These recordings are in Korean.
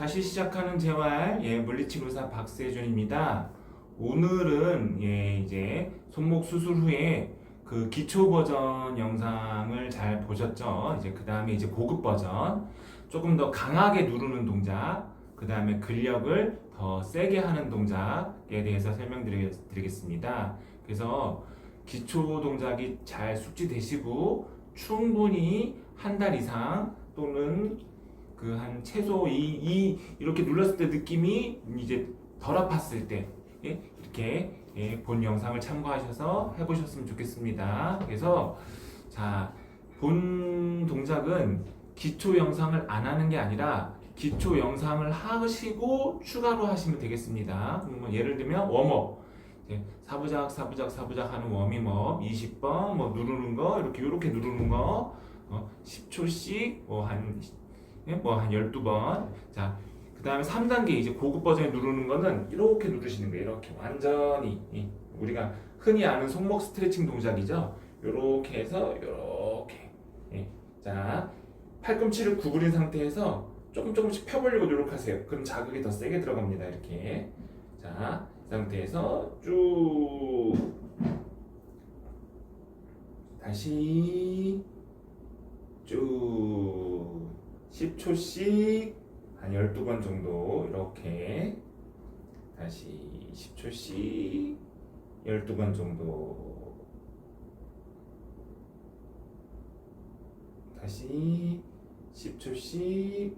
다시 시작하는 재활 예 물리치료 의사 박세준입니다. 오늘은 예 이제 손목 수술 후에 그 기초 버전 영상을 잘 보셨죠? 이제 그 다음에 이제 고급 버전 조금 더 강하게 누르는 동작, 그 다음에 근력을 더 세게 하는 동작에 대해서 설명드리겠습니다. 그래서 기초 동작이 잘 숙지되시고 충분히 한 달 이상 또는 그 한 최소 이, 이 이렇게 눌렀을 때 느낌이 이제 덜 아팠을 때 예? 이렇게 예, 본 영상을 참고하셔서 해보셨으면 좋겠습니다. 그래서 자 본 동작은 기초 영상을 안 하는 게 아니라 기초 영상을 하시고 추가로 하시면 되겠습니다. 그러면 예를 들면 웜업 이제 사부작 사부작 사부작 하는 워밍업 20번 뭐 누르는 거 이렇게 이렇게 누르는 거 어, 10초씩 뭐한 뭐 한 12번. 자 그 다음에 3단계 이제 고급 버전에 누르는 거는 이렇게 누르시는 거예요. 이렇게 완전히. 이, 우리가 흔히 아는 손목 스트레칭 동작이죠? 이렇게 해서 이렇게. 예. 자 팔꿈치를 구부린 상태에서 조금 조금씩 펴보려고 노력하세요. 그럼 자극이 더 세게 들어갑니다. 이렇게. 자이 상태에서 쭉. 다시 쭉 10초씩 한 12번 정도 이렇게 다시 10초씩 12번 정도 다시 10초씩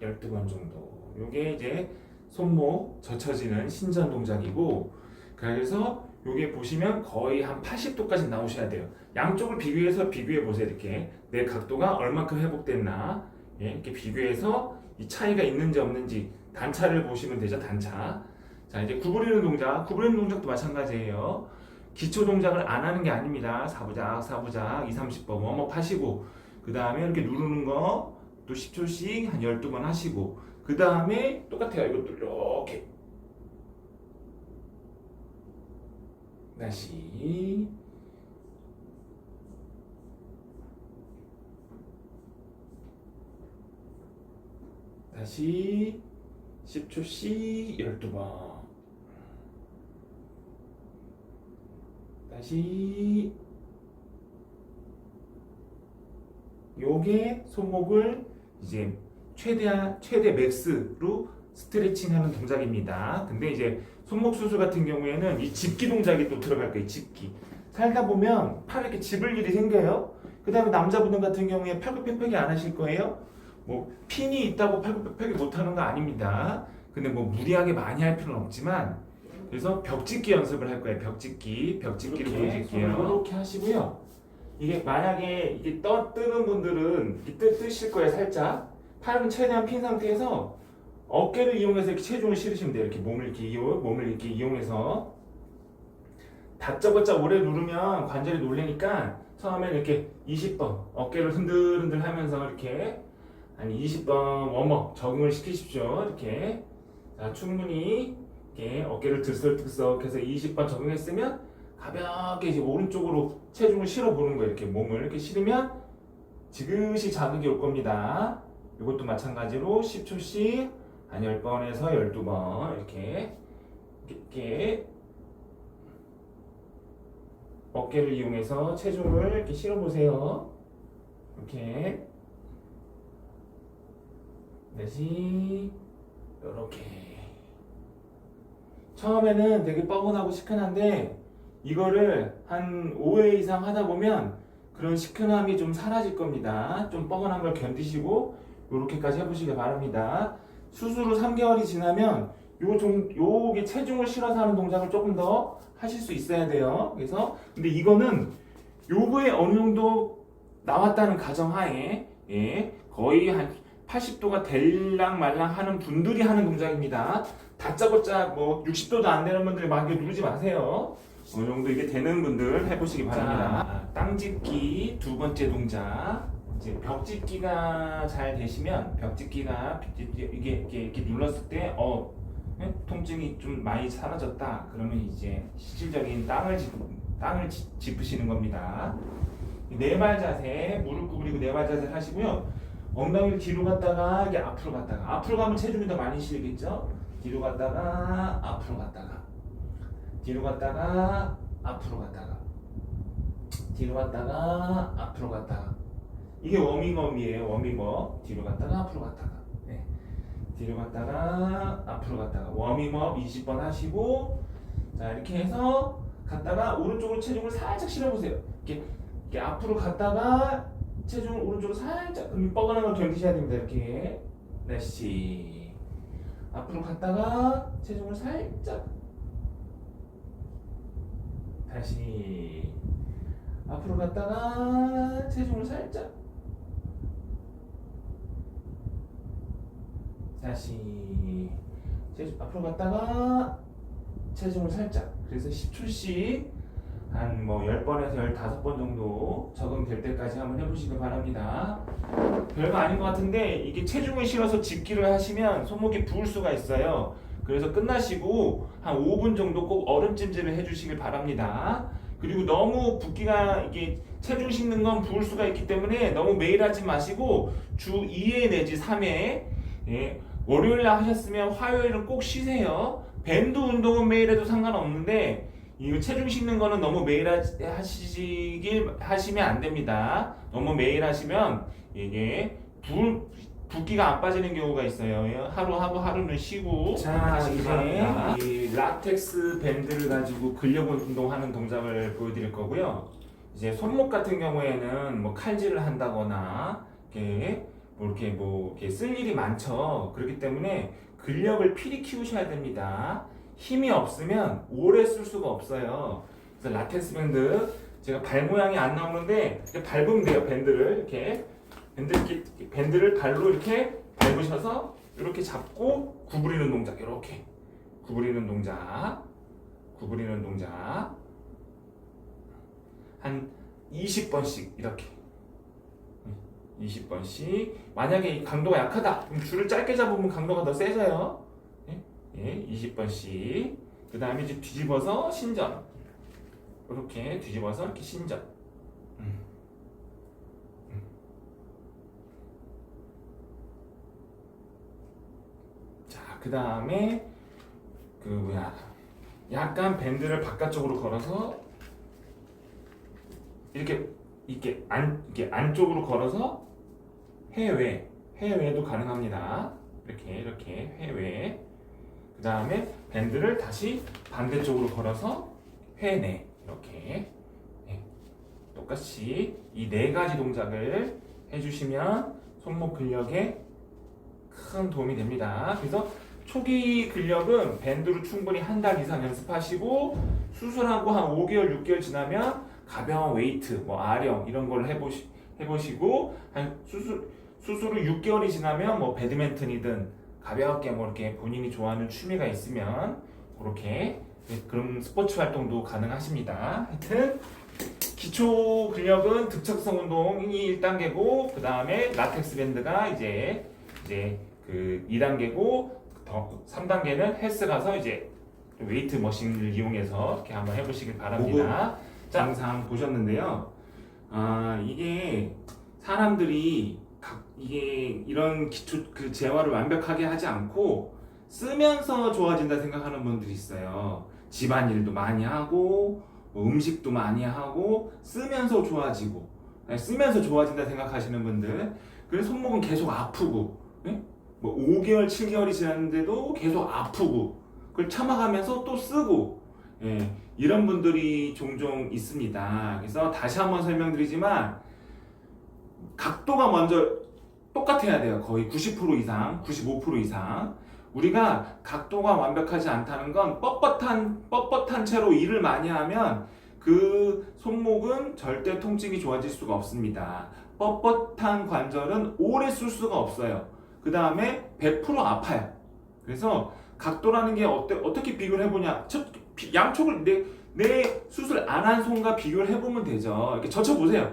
12번 정도. 요게 이제 손목 젖혀지는 신전 동작이고 그래서 요게 보시면 거의 한 80도까지 나오셔야 돼요. 양쪽을 비교해서 비교해 보세요 이렇게. 내 각도가 얼마큼 회복됐나 예, 이렇게 비교해서 이 차이가 있는지 없는지 단차를 보시면 되죠 단차. 자 이제 구부리는 동작. 구부리는 동작도 마찬가지예요. 기초 동작을 안 하는 게 아닙니다. 사부작 사부작 2, 30번 웜업 하시고. 그 다음에 이렇게 누르는 거 또 10초씩 한 12번 하시고. 그 다음에 똑같아요. 이것도 이렇게. 다시 다시 10초씩 12번 다시 요게 손목을 이제 최대한 최대 맥스로 스트레칭하는 동작입니다. 근데 이제 손목 수술 같은 경우에는 이 집기 동작이 또 들어갈 거예요. 집기. 살다 보면 팔 이렇게 집을 일이 생겨요. 그 다음에 남자분들 같은 경우에 팔굽혀펴기 안 하실 거예요. 뭐 핀이 있다고 팔굽혀펴기 못 하는 거 아닙니다. 근데 뭐 무리하게 많이 할 필요는 없지만 그래서 벽짓기 연습을 할 거예요. 벽짓기, 벽짓기를 보여드릴게요. 이렇게 하시고요. 이게 만약에 이게 떠 뜨는 분들은 이때 뜨실 거예요. 살짝 팔은 최대한 핀 상태에서 어깨를 이용해서 이렇게 체중을 실으시면 돼요. 이렇게 몸을 이렇게 이용, 몸을 이렇게 이용해서 다짜고짜 오래 누르면 관절이 놀래니까 처음에 이렇게 20번 어깨를 흔들흔들 하면서 이렇게 한 20번 웜업 적응을 시키십시오. 이렇게 자 충분히 이렇게 어깨를 들썩들썩해서 20번 적응했으면 가볍게 이제 오른쪽으로 체중을 실어 보는 거예요. 이렇게 몸을 이렇게 실으면 지그시 자극이 올 겁니다. 이것도 마찬가지로 10초씩 한 10번에서 12번 이렇게 이렇게 어깨를 이용해서 체중을 이렇게 실어 보세요. 이렇게 다시 이렇게 처음에는 되게 뻐근하고 시큰한데 이거를 한 5회 이상 하다 보면 그런 시큰함이 좀 사라질 겁니다. 좀 뻐근한 걸 견디시고 이렇게까지 해보시기 바랍니다. 수술 후 3개월이 지나면 요 좀, 요게 체중을 실어서 하는 동작을 조금 더 하실 수 있어야 돼요. 그래서 근데 이거는 요거에 어느 정도 나왔다는 가정하에 예, 거의 한 80도가 될랑 말랑 하는 분들이 하는 동작입니다. 다짜고짜 뭐 60도도 안 되는 분들 막 이렇게 누르지 마세요. 어느 정도 이게 되는 분들 해보시기 바랍니다. 땅짓기 두 번째 동작. 이제 벽짓기가 잘 되시면 벽짓기가 이게 이렇게, 이렇게 눌렀을 때 어, 예? 통증이 좀 많이 사라졌다. 그러면 이제 실질적인 땅을 짚, 땅을 짚, 짚으시는 겁니다. 네발 자세, 무릎 구부리고 네발 자세 하시고요. 엉덩이를 뒤로 갔다가 이게 앞으로 갔다가. 앞으로 가면 체중이 더 많이 실리겠죠? 뒤로 갔다가 앞으로 갔다가. 뒤로 갔다가 앞으로 갔다가. 뒤로 갔다가 앞으로 갔다가. 이게 워밍업이에요 워밍업. 뒤로 갔다가 앞으로 갔다가. 네. 뒤로 갔다가 앞으로 갔다가. 워밍업 20번 하시고 자 이렇게 해서 갔다가 오른쪽으로 체중을 살짝 실어보세요. 이렇게, 이렇게 앞으로 갔다가 체중을 오른쪽으로 살짝 이 뻐근한 걸 견디셔야 됩니다 이렇게. 다시 앞으로 갔다가 체중을 살짝. 다시. 앞으로 갔다가 체중을 살짝. 다시. 체중 앞으로 갔다가 체중을 살짝. 그래서 10초씩 한 뭐 10번에서 15번 정도 적응될 때까지 한번 해보시기 바랍니다. 별거 아닌 것 같은데 이게 체중을 실어서 집기를 하시면 손목이 부을 수가 있어요. 그래서 끝나시고 한 5분 정도 꼭 얼음 찜질을 해주시길 바랍니다. 그리고 너무 붓기가 이게 체중 싣는 건 부을 수가 있기 때문에 너무 매일 하지 마시고 주 2회 내지 3회 예, 월요일에 하셨으면 화요일은 꼭 쉬세요. 밴드 운동은 매일 해도 상관없는데 이거 체중 싣는 거는 너무 매일 하- 하시길 하시면 안 됩니다. 너무 매일 하시면 이게 불 붓기가 안 빠지는 경우가 있어요. 하루 하고 하루는 쉬고 자, 이제. 이 라텍스 밴드를 가지고 근력 운동하는 동작을 보여드릴 거고요. 이제 손목 같은 경우에는 뭐 칼질을 한다거나 이렇게 뭐 이렇게 뭐 이렇게 쓸 일이 많죠. 그렇기 때문에 근력을 필히 키우셔야 됩니다. 힘이 없으면 오래 쓸 수가 없어요. 그래서 라텍스 밴드 제가 발 모양이 안 나오는데 밟으면 돼요. 밴드를. 이렇게 밴드 이렇게 밴드를 발로 이렇게 밟으셔서 이렇게 잡고 구부리는 동작 이렇게. 구부리는 동작 구부리는 동작. 한 20번씩 이렇게. 20번씩. 만약에 이 강도가 약하다 그럼 줄을 짧게 잡으면 강도가 더 세져요 예, 예 20번씩 그 다음에 이제 뒤집어서 신전 이렇게 뒤집어서 이렇게 신전 음. 음. 자, 그 다음에 그 뭐야 약간 밴드를 바깥쪽으로 걸어서 이렇게 이렇게 안 이렇게 안쪽으로 걸어서 해외 해외도 가능합니다. 이렇게 이렇게 해외 그 다음에 밴드를 다시 반대쪽으로 걸어서 회내 이렇게 네. 똑같이 이 네 가지 동작을 해주시면 손목 근력에 큰 도움이 됩니다. 그래서 초기 근력은 밴드로 충분히 한 달 이상 연습하시고 수술하고 한 5개월, 6개월 지나면 가벼운 웨이트, 뭐 아령 이런 걸 해보시, 해보시고 한 수술 수술 후 6개월이 지나면 뭐 배드민턴이든 가볍게 뭐 이렇게 본인이 좋아하는 취미가 있으면 그렇게 그런 스포츠 활동도 가능하십니다. 하여튼 기초 근력은 득척성 운동이 1단계고 그 다음에 라텍스 밴드가 이제 이제 그 2단계고 더 3단계는 헬스 가서 이제 웨이트 머신을 이용해서 이렇게 한번 해보시길 바랍니다. 자, 영상 보셨는데요. 아 이게 사람들이 각 이게 이런 기초 그 재활을 완벽하게 하지 않고 쓰면서 좋아진다 생각하는 분들이 있어요. 집안일도 많이 하고 뭐 음식도 많이 하고 쓰면서 좋아지고 네, 쓰면서 좋아진다 생각하시는 분들 그래서 손목은 계속 아프고 네? 뭐 5개월 7개월이 지났는데도 계속 아프고 그걸 참아가면서 또 쓰고 예, 이런 분들이 종종 있습니다. 그래서 다시 한번 설명드리지만 각도가 먼저 똑같아야 돼요. 거의 90% 이상, 95% 이상. 우리가 각도가 완벽하지 않다는 건 뻣뻣한 뻣뻣한 채로 일을 많이 하면 그 손목은 절대 통증이 좋아질 수가 없습니다. 뻣뻣한 관절은 오래 쓸 수가 없어요. 그 다음에 100% 아파요. 그래서 각도라는 게 어때, 어떻게 비교를 해보냐? 첫, 비- 양쪽을 내, 내 수술 안 한 손과 비교를 해보면 되죠. 이렇게 젖혀보세요.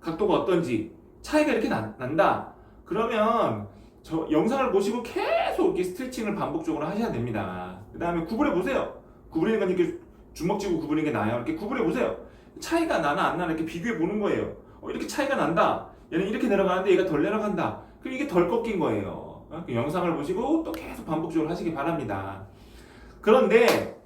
각도가 어떤지. 차이가 이렇게 난, 난다. 그러면 저 영상을 보시고 계속 이렇게 스트레칭을 반복적으로 하셔야 됩니다. 그 다음에 구부려 보세요. 구부리는 건 이렇게 주먹 쥐고 구부리는 게 나아요. 이렇게 구부려 보세요. 차이가 나나 안 나나 이렇게 비교해 보는 거예요. 어, 이렇게 차이가 난다. 얘는 이렇게 내려가는데 얘가 덜 내려간다. 그럼 이게 덜 꺾인 거예요. 어? 그 영상을 보시고 또 계속 반복적으로 하시기 바랍니다. 그런데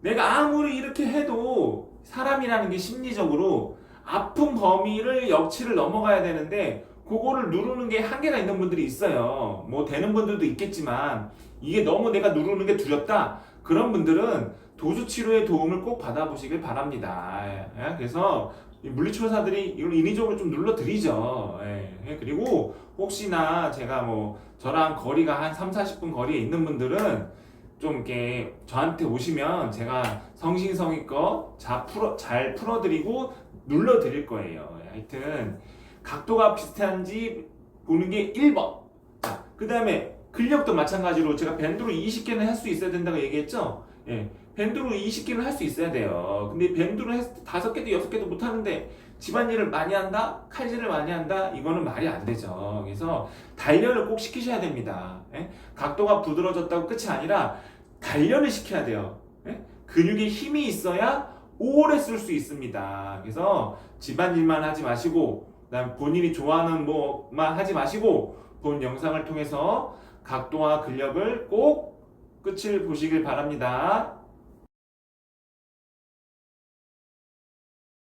내가 아무리 이렇게 해도 사람이라는 게 심리적으로 아픈 범위를 역치를 넘어가야 되는데 그거를 누르는 게 한계가 있는 분들이 있어요. 뭐 되는 분들도 있겠지만 이게 너무 내가 누르는 게 두렵다. 그런 분들은 도수 치료의 도움을 꼭 받아보시길 바랍니다. 예, 그래서 이 물리치료사들이 이걸 인위적으로 좀 눌러드리죠. 예, 예, 그리고 혹시나 제가 뭐 저랑 거리가 한 3, 40분 거리에 있는 분들은 좀 이렇게 저한테 오시면 제가 성심성의껏 잘, 풀어, 잘 풀어드리고 눌러드릴 거예요. 하여튼 각도가 비슷한지 보는 게 1번. 자, 그 다음에 근력도 마찬가지로 제가 밴드로 20개는 할 수 있어야 된다고 얘기했죠? 예. 밴드로 20개는 할 수 있어야 돼요. 근데 밴드로 했을 때 5개도 6개도 못 하는데 집안일을 많이 한다? 칼질을 많이 한다? 이거는 말이 안 되죠. 그래서 단련을 꼭 시키셔야 됩니다. 예? 각도가 부드러워졌다고 끝이 아니라 단련을 시켜야 돼요. 예? 근육에 힘이 있어야 오래 쓸 수 있습니다. 그래서 집안일만 하지 마시고 그다음 본인이 좋아하는 뭐만 하지 마시고 본 영상을 통해서 각도와 근력을 꼭 끝을 보시길 바랍니다.